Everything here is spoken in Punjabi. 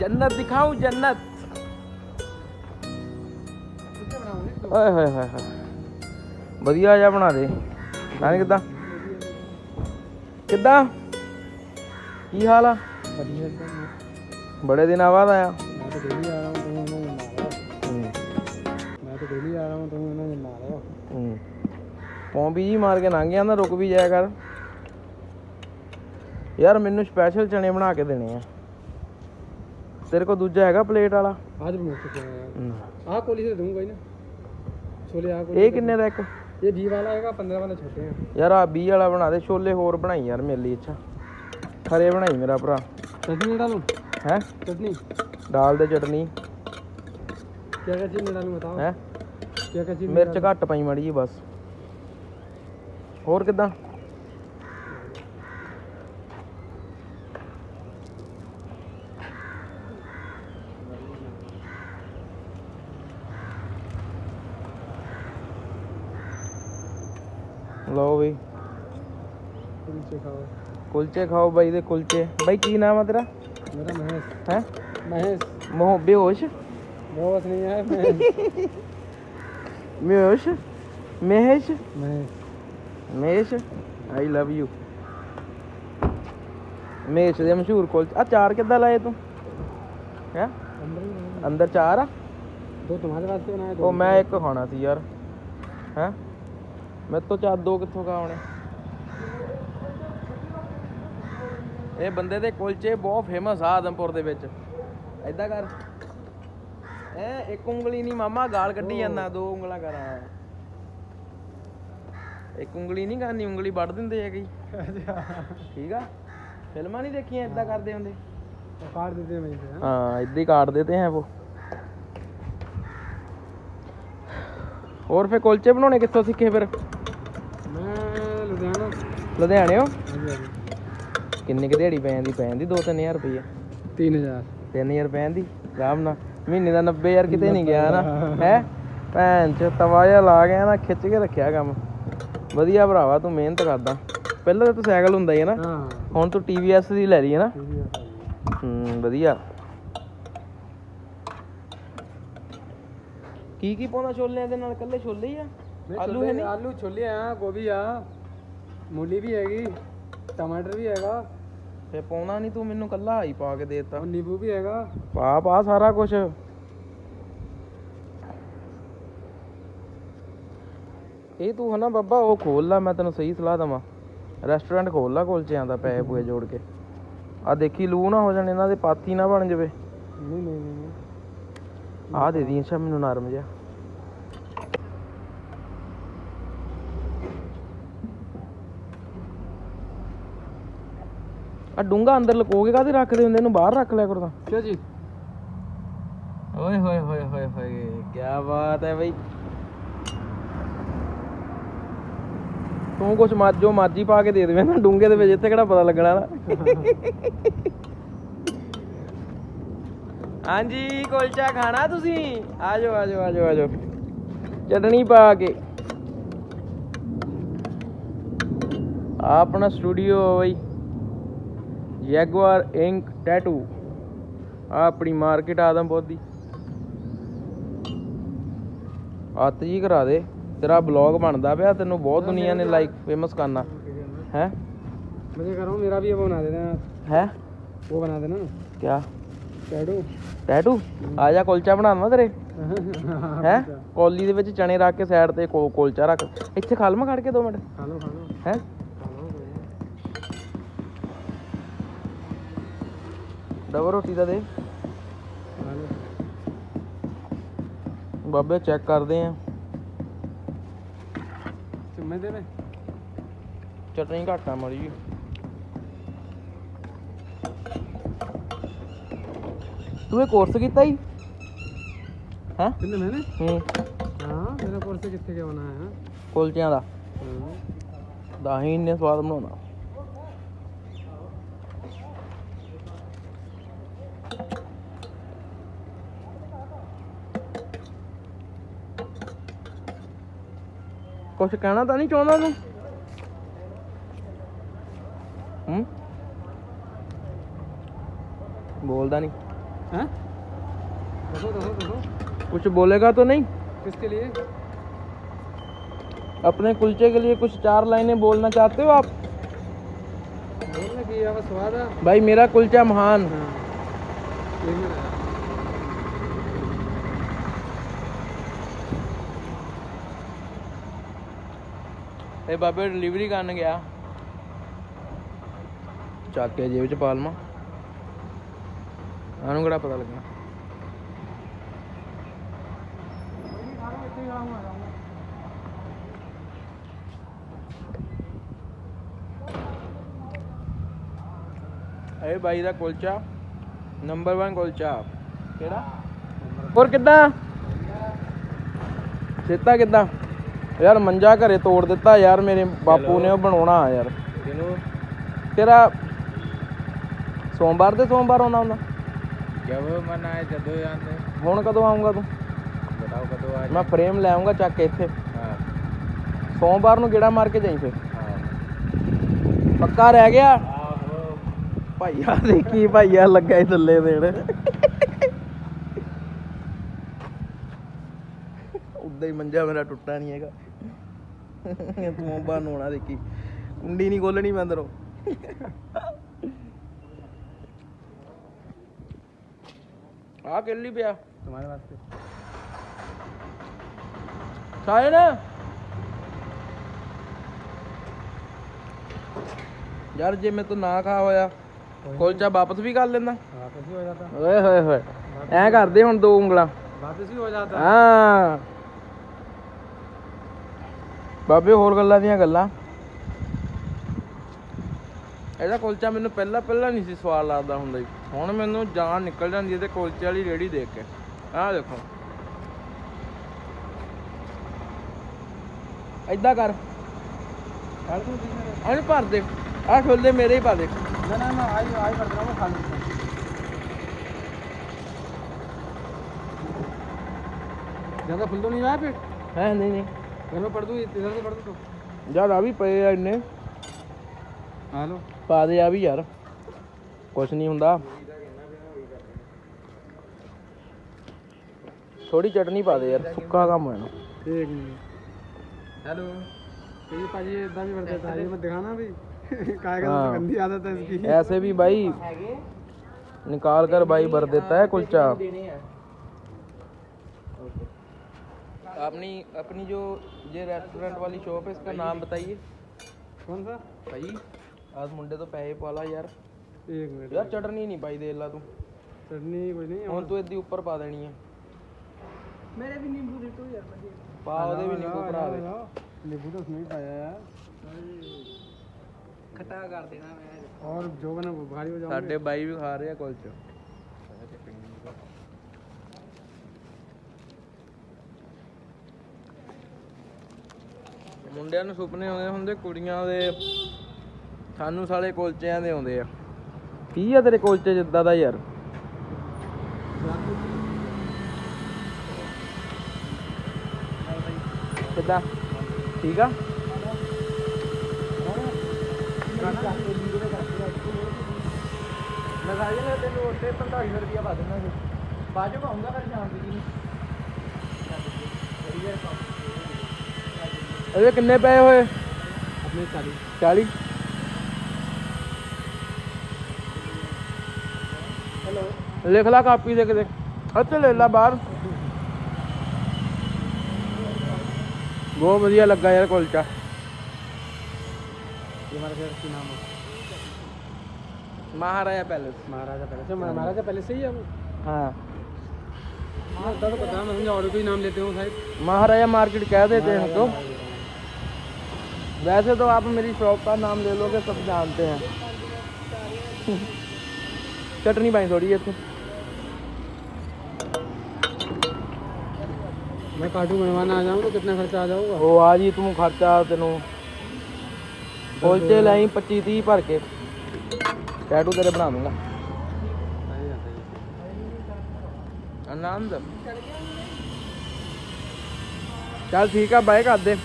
ਜੰਨਤ ਦਿਖਾਉਂ ਜੰਨਤ। ਓਏ ਹੋਏ ਹੋਏ ਹੋਏ। ਵਧੀਆ ਜਿਹਾ ਬਣਾ ਦੇ। ਨਾਲੇ ਕਿਦਾਂ? ਕਿਦਾਂ? ਕੀ ਹਾਲ ਆ? ਬੜੇ ਦਿਨਾਂ ਬਾਅਦ ਆਇਆ। ਮੈਂ ਤਾਂ ਡੇਲੀ ਆ ਰਹਾ ਹੂੰ ਤੂੰ ਇਹਨਾਂ ਨੂੰ ਮਾਰਿਆ। ਮੈਂ ਤਾਂ ਡੇਲੀ ਆ ਰਹਾ ਹੂੰ ਤੂੰ ਇਹਨਾਂ ਨੂੰ ਮਾਰਿਆ। ਹੂੰ। ਪੌਂਬੀ ਜੀ ਮਾਰ ਕੇ ਲੰਘ ਜਾਂਦਾ ਰੁਕ ਵੀ ਜਾਇਆ ਕਰ। ਯਾਰ ਮੈਨੂੰ ਸਪੈਸ਼ਲ ਚਣੇ ਬਣਾ ਕੇ ਦੇਣੇ ਆ। ਤੇਰੇ ਕੋਲ ਦੂਜਾ ਹੈਗਾ ਪਲੇਟ ਵਾਲਾ। ਆਜ ਮੁੱਕ ਗਿਆ ਆਹ ਕੋਲੀ ਸੇ ਦੂੰਗਾ ਹੀ ਛੋਲੇ ਆ ਕੋਲੀ ਇਹ ਕਿੰਨੇ ਦਾ ਇੱਕ? ਇਹ 20 ਵਾਲਾ ਹੈਗਾ 15 ਵਾਲਾ ਛੋਟੇ ਆ। ਯਾਰ ਆ 20 ਵਾਲਾ ਬਣਾ ਦੇ ਛੋਲੇ ਹੋਰ ਬਣਾਈ ਯਾਰ ਮੇਰੇ ਅੱਛਾ। ਖਰੇ ਬਣਾਈ ਮੇਰਾ ਭਰਾ। ਚਟਨੀ ਡਾਲੂ ਹੈ? ਚਟਨੀ? ਡਾਲ ਦੇ ਚਟਨੀ। ਕਿਆ ਕਿਆ ਚੀਜ਼ ਡਾਲੂ ਬਤਾਓ? ਹੈ? ਕਿਆ ਕਿਆ ਚੀਜ਼ ਮਿਰਚ ਘੱਟ ਪਾਈ ਮੜੀ ਜੀ ਬਸ। ਹੋਰ ਕਿਦਾਂ? ਕੁਲਚੇ ਖਾਓ ਬਾਈ ਦੇ ਕੁਲਚੇ। ਬਾਈ ਕੀ ਨਾਮ ਆ ਤੇਰਾ? ਮੇਰਾ ਮਹੇਸ਼। ਹੈ? ਮਹੇਸ਼। ਮੋਹ ਬੇਹੋਸ਼? ਬੇਹੋਸ਼ ਨਹੀਂ ਹੈ Mahesh. Mahesh? Mahesh? I love you Mahesh ਦੇ ਮਸ਼ਹੂਰ ਕੁਲਚੇ ਆ ਚਾਰ ਕਿੱਦਾਂ ਲਾਏ ਤੂੰ? ਹੈ? ਅੰਦਰ ਚਾਰ ਆ? ਦੋ ਤੁਹਾਡੇ ਵਾਸਤੇ ਬਣਾਏ ਉਹ ਮੈਂ ਇੱਕ ਖਾਣਾ ਸੀ ਯਾਰ। ਹੈ? ਮੇਰੇ ਤੋਂ ਚਾਰ ਦੋ ਕਿੱਥੋਂ ਖਾਣੇ? ਇਹ ਬੰਦੇ ਦੇ ਕੁਲਚੇ ਬਹੁਤ ਫੇਮਸ ਆ ਆਦਮਪੁਰ ਦੇ ਵਿੱਚ। ਐਦਾਂ ਕਰ। ਐ ਇੱਕ ਉਂਗਲੀ ਨਹੀਂ ਮਾਮਾ ਗਾਲ ਕੱਢੀ ਜਾਂਦਾ ਦੋ ਉਂਗਲਾਂ ਕਰਾਂ ਇੱਕ ਉਂਗਲੀ ਨਹੀਂ ਕਰਨੀ ਉਂਗਲੀ ਵੱਢ ਦਿੰਦੇ ਹੈਗੇ ਠੀਕ ਆ? ਫਿਲਮਾਂ ਨਹੀਂ ਦੇਖੀਆਂ ਐਦਾਂ ਕਰਦੇ ਹੁੰਦੇ। ਕਾਟ ਦਿੱਤੇ ਮੈਂ ਹਾਂ ਇਦਾਂ ਹੀ ਕਾਟ ਦਿੱਤੇ ਹੈ ਉਹ। ਹੋਰ ਫੇ ਕੁਲਚੇ ਬਣਾਉਣੇ ਕਿੱਥੋਂ ਸਿੱਖੇ ਫਿਰ? ਮੈਂ ਲੁਧਿਆਣਾ। ਲੁਧਿਆਣੇ? ਹੋ ਕਿੰਨੀ ਕਿ ਦਿਹਾੜੀ ਪੈ ਜਾਂਦੀ ਪੈ ਜਾਂਦੀ 2-3000 ਰੁਪਏ 3000 3000 ਰੁਪਏ ਦੀ? ਆਰਾਮ ਨਾਲ। ਮਹੀਨੇ ਦਾ 90000 ਕਿਤੇ ਨਹੀਂ ਗਿਆ ਨਾ। ਹੈ? ਭੈਣ ਚ ਤਵਾਇਆ ਲਾ ਗਿਆ ਨਾ ਖਿੱਚ ਕੇ ਰੱਖਿਆ ਕੰਮ। ਵਧੀਆ ਭਰਾਵਾ ਤੂੰ ਮਿਹਨਤ ਕਰਦਾ। ਪਹਿਲਾਂ ਤਾਂ ਤੂੰ ਸਾਈਕਲ ਹੁੰਦਾ ਹੀ ਹੈ ਨਾ। ਹੁਣ ਤੂੰ TVS ਦੀ ਲੈ ਲਈ ਹੈ ਨਾ। ਹੂੰ ਵਧੀਆ। ਕੀ ਕੀ ਪਾਉਣਾ ਛੋਲਿਆਂ ਦੇ ਨਾਲ? ਕੱਲੇ ਛੋਲੇ ਆ? ਆਲੂ ਹੈ ਨਹੀਂ ਆਲੂ ਛੋਲੇ ਆ ਗੋਭੀ ਆ। ਮੂਲੀ ਵੀ ਹੈਗੀ ਟਮਾਟਰ ਵੀ ਹੈਗਾ। ਫੇ ਪਾਉਣਾ ਨਹੀਂ ਤੂੰ ਮੈਨੂੰ ਕੱਲਾ ਹਾਈ ਪਾ ਕੇ ਦੇਤਾ। ਉਹ ਨਿੰਬੂ ਵੀ ਹੈਗਾ। ਪਾ ਪਾ ਸਾਰਾ ਕੁਝ ਇਹ ਤੂੰ ਹਨਾ ਬੱਬਾ ਉਹ ਖੋਲ ਲੈ ਮੈਂ ਤੈਨੂੰ ਸਹੀ ਸਲਾਹ ਦਵਾਂ। ਰੈਸਟੋਰੈਂਟ ਖੋਲ ਲੈ ਕੋਲਚਿਆਂ ਦਾ ਪੈਸੇ ਪੂਏ ਜੋੜ ਕੇ। ਆ ਦੇਖੀ ਲੂ ਨਾ ਹੋ ਜਾਣ ਇਹਨਾਂ ਦੇ ਪਾਤੀ ਨਾ ਬਣ ਜਾਵੇ। ਨਹੀਂ ਨਹੀਂ ਨਹੀਂ ਆ ਦੇ ਦੀ ਅੱਛਾ ਮੈਨੂੰ ਨਰਮ ਜਿਹਾ। ਆ ਡੂੰਗਾ ਅੰਦਰ ਲਕੋ ਕੇ ਕਾਹਦੇ ਰੱਖਦੇ ਹੁੰਦੇ? ਇਹਨੂੰ ਬਾਹਰ ਰੱਖ ਲਿਆ ਕਰੋ ਤਾਂ। ਕਿਉਂ ਜੀ? ਓਏ ਹੋਏ ਹੋਏ ਹੋਏ ਹੋਏ ਕੀ ਬਾਤ ਹੈ ਬਈ। ਤੂੰ ਕੁਛ ਮਾ ਜੋ ਮਰਜ਼ੀ ਪਾ ਕੇ ਦੇ ਦੇਵੇਂ ਨਾ ਡੂੰਗੇ ਦੇ ਵਿੱਚ ਇੱਥੇ ਕਿਹੜਾ ਪਤਾ ਲੱਗਣਾ ਨਾ ਹਾਂਜੀ ਕੁਲਚਾ ਖਾਣਾ ਤੁਸੀਂ? ਆਜੋ ਆਜੋ ਆਜੋ ਆਜੋ। ਚਟਣੀ ਪਾ ਕੇ। ਆਪਣਾ ਸਟੂਡੀਓ ਬਈ। ਜੈਗੁਆਰ ਇੰਕ ਟੈਟੂ ਆ ਆਪਣੀ ਮਾਰਕੀਟ ਆਦਮਪੁਰ ਦੀ ਅੱਤ ਜੀ ਕਰਾ ਦੇ ਤੇਰਾ ਬਲੌਗ ਬਣਦਾ ਪਿਆ ਤੈਨੂੰ ਬਹੁਤ ਦੁਨੀਆ ਨੇ ਲਾਈਕ ਫੇਮਸ ਕਰਨਾ ਹੈ मैं ये कर रहा हूँ मेरा भी ये वो बना देना ਹੈ वो बना देना ਕਿਆ टैडू ਟੈਟੂ ਆ ਜਾ ਕੁਲਚਾ ਬਣਾਵਾਂ ਤੇਰੇ ਹੈ ਕੌਲੀ ਦੇ ਵਿੱਚ ਚਣੇ ਰੱਖ ਕੇ ਸਾਈਡ ਤੇ ਕੋ- ਕੁਲਚਾ ਰੱਖ ਇੱਥੇ ਖਾਲਮਾ ਖੜ ਕੇ 2 ਮਿੰਟ खा लो खा लो ਹੈ ਡਬਲ ਰੋਟੀ ਦਾ ਦੇ। ਬਾਬੇ ਚੈੱਕ ਕਰਦੇ ਆ। ਚੁੰਮੇ ਦੇ ਵੇ ਚਟਨੀ ਘਾਟਾ ਮਰੀ ਜੀ ਤੂੰ ਇਹ ਕੋਰਸ ਕੀਤਾ ਹੀ ਹਾਂ? ਕਿੰਨੇ ਮੈਨੇ ਹਾਂ। ਮੇਰਾ ਕੋਰਸ ਕਿੱਥੇ ਗਿਆ ਹੈ? ਕੁਲਚਿਆਂ ਦਾ। ਤਾਂ ਹੀ ਸਵਾਦ ਬਣਾਉਣਾ ਕੁਛ ਕਹਿਣਾ ਤਾਂ ਨਹੀਂ ਚਾਹੁੰਦਾ ਤੂੰ ਹੂੰ ਬੋਲਦਾ ਨਹੀਂ हैं देखो देखो देखो कुछ बोलेगा तो नहीं किसके लिए अपने कुलचे के लिए कुछ चार लाइनें बोलना चाहते हो आप बोलने की आवाज स्वाद है भाई मेरा कुलचा महान हाँ ਇਹ ਬਾਬੇ ਡਿਲੀਵਰੀ ਕਰਨ ਗਿਆ। ਚੱਕ ਕੇ ਜੇਬ ਚ ਪਾ ਲਵਾਂ। ਆਨੂੰ ਕਿਹੜਾ ਪਤਾ ਲੱਗਣਾ। ਇਹ ਬਾਈ ਦਾ ਕੁਲਚਾ। ਨੰਬਰ 1 ਕੁਲਚਾ। ਕਿਹੜਾ? ਹੋਰ ਕਿੱਦਾਂ? ਸਿੱਤਾ ਕਿੱਦਾਂ? ਯਾਰ ਮੰਜਾ ਘਰੇ ਤੋੜ ਦਿੱਤਾ ਯਾਰ ਮੇਰੇ ਬਾਪੂ ਨੇ ਉਹ ਬਣਾਉਣਾ ਯਾਰ। ਤੇਰਾ ਸੋਮਵਾਰ ਦੇ ਸੋਮਵਾਰ ਆਉਂਦਾ ਹੁੰਦਾ। ਜਦ ਮਨ ਜਦੋਂ ਆਂਦੇ। ਹੁਣ ਕਦੋਂ ਆਉਂਗਾ ਤੂੰ? ਬਤਾਓ ਕਦੋਂ ਆ ਮੈਂ ਫਰੇਮ ਲੈ ਆਉਂਗਾ ਚੱਕ ਕੇ ਇੱਥੇ। ਹਾਂ। ਸੋਮਵਾਰ ਨੂੰ ਗੇੜਾ ਮਾਰ ਕੇ ਜਾਈ ਫਿਰ। ਪੱਕਾ ਰਹਿ ਗਿਆ? ਭਾਈਆ ਦੇਖੀ ਭਾਈਆ ਲੱਗਾ ਹੀ ਥੱਲੇ ਦੇਣ। ਉਦਾਂ ਹੀ ਮੰਜਾ ਮੇਰਾ ਟੁੱਟਾ ਨਹੀਂ ਹੈਗਾ। ਤੂੰ ਬਾਹਰ ਨੂੰ ਆਉਣਾ ਦੇਖੀ ਕੁੰਡੀ ਨਹੀਂ ਖੋਲਣੀ ਮੈਂ ਅੰਦਰੋਂ ਆ ਕਿੱਲੀ ਪਿਆ तुम्हारे वास्ते ਸਾਇਨ ਯਾਰ ਜੇ ਮੈਂ ਤੋਂ ਨਾ ਖਾ ਹੋਇਆ ਕੁਲਚਾ ਵਾਪਸ ਵੀ ਕਰ ਲੈਂਦਾ वापस ही हो जाता ਓਏ ਹੋਏ ਹੋਏ ਐ ਕਰਦੇ ਹੁਣ ਦੋ ਉਂਗਲਾਂ वापस ही हो जाता ਹਾਂ ਬਾਬੇ ਹੋਰ ਗੱਲਾਂ ਦੀਆਂ ਗੱਲਾਂ? ਇਹਦਾ ਕੁਲਚਾ ਮੈਨੂੰ ਪਹਿਲਾਂ ਪਹਿਲਾਂ ਨਹੀਂ ਸੀ ਸਵਾਲ ਲੱਗਦਾ ਹੁੰਦਾ ਜੀ। ਹੁਣ ਮੈਨੂੰ ਜਾਨ ਨਿਕਲ ਜਾਂਦੀ ਹੈ ਤੇ ਕੁਲਚੇ ਵਾਲੀ ਰੇੜੀ ਦੇਖ ਕੇ। ਆਹ ਦੇਖੋ। ਐਦਾਂ ਕਰ। ਅਣ ਭਰ ਦੇ। ਆਹ ਛੋਲੇ ਮੇਰੇ ਹੀ ਪਾ ਦੇ। ਨਾ ਨਾ ਨਾ ਆਈ ਆਈ ਭਰ ਦਣਾ ਮੈਂ ਖਾ ਲੂੰਗਾ ਜ਼ਿਆਦਾ ਫੁੱਲ ਨਹੀਂ ਆਇਆ ਪੇਟ? ਹੈ ਨਹੀਂ ਨਹੀਂ। घर में पढ़ दूँ इधर से पढ़ दूँ तो ਯਾਰ ਆ ਵੀ ਪਏ ਆ ਇੰਨੇ हेलो ਪਾ ਦੇ ਆ ਵੀ ਯਾਰ ਕੁਛ ਨਹੀਂ ਹੁੰਦਾ ਥੋੜੀ ਚਟਨੀ ਪਾ ਦੇ ਯਾਰ ਸੁੱਕਾ ਕੰਮ ਹੈ ਨਾ एक मिनट हेलो ये पाजी इतना भी कर देता है ये मत दिखाना भी काय का हाँ। तो गंदी आदत है इसकी ऐसे भी भाई निकाल कर भाई भर देता है कुलचा अपनी अपनी जो ये रेस्टोरेंट वाली शॉप है इसका नाम बताइए कौन सा भाई आज मुंडे तो पैसे पाला यार एक मिनट यार चटनी नहीं पाई दे ला तू चटनी कोई नहीं ਹੁਣ ਤੂੰ ਇਹਦੀ ਉੱਪਰ ਪਾ ਦੇਣੀ ਹੈ मेरे भी नींबू दे दो यार ਪਾ ਉਹਦੇ ਵੀ ਨਿੰਬੂ ਭਰਾ ਦੇ नींबू तो उसमें ही पाया यार ਖਟਾ ਕਰ ਦੇਣਾ ਮੈਂ और जो बना वो भारी हो जाओगे ਸਾਡੇ ਬਾਈ ਵੀ ਖਾ ਰਹੇ ਆ ਕੁਲਚਾ ਮੁੰਡਿਆਂ ਨੂੰ ਸੁਪਨੇ ਆਉਂਦੇ ਹੁੰਦੇ, ਕੁੜੀਆਂ ਦੇ ਸਾਨੂੰ ਸਾਲੇ ਕੁਲਚਿਆਂ ਦੇ ਆਉਂਦੇ ਆ। ਕੀ ਆ ਤੇਰੇ ਕੁਲਚੇ ਜਿੱਦਾਂ ਦਾ ਯਾਰ? ਕਿੱਦਾਂ? ਠੀਕ ਆ? ਲਗਾ ਜੇ ਤੈਨੂੰ ਉੱਤੇ 45 ਰੁਪਇਆ ਪਾ ਦੇਣਾ ਬਾਅਦ ਚ ਪਾਉਂਗਾ ਫਿਰ ਸ਼ਾਮ ਦੀ ਇਹਦੇ ਕਿੰਨੇ ਪਏ ਹੋਏ अपने चालीस 40 हेलो ਲਿਖ ਲਾ ਕਾਪੀ ਦੇ ਕਿਤੇ ਅੱਛਾ ਲੈ ਲਾ ਬਾਹਰ ਬਹੁਤ ਵਧੀਆ ਲੱਗਾ ਯਾਰ ਕੁਲਚਾ ये हमारे घर की नाम है ਮਹਾਰਾਜਾ ਪੈਲੇਸ महाराजा पहले से महाराजा पहले से ही है वो हाँ हाँ उतना तो पता है मैं समझा और कोई नाम लेते हो शायद महाराजा मार्केट कह देते हैं तो वैसे तो आप मेरी शॉप का नाम ले लोगे सब जानते हैं चटनी पाई थोड़ी है मैं काटू बनवाना आ जाऊँ तो कितना खर्चा आ जाऊगा ਉਹ ਆ ਜੀ ਤੂੰ ਖਰਚਾ ਤੈਨੂੰ ਕੁਲਚੇ ਲਈ 25 30 ਭਰ ਕੇ ਟੈਟੂ ਤੇਰੇ ਬਣਾ ਦੂੰਗਾ सही है सही ਆਨੰਦ ਚੱਲ ਠੀਕ ਆ ਬਾਏ ਕਰ ਦੇ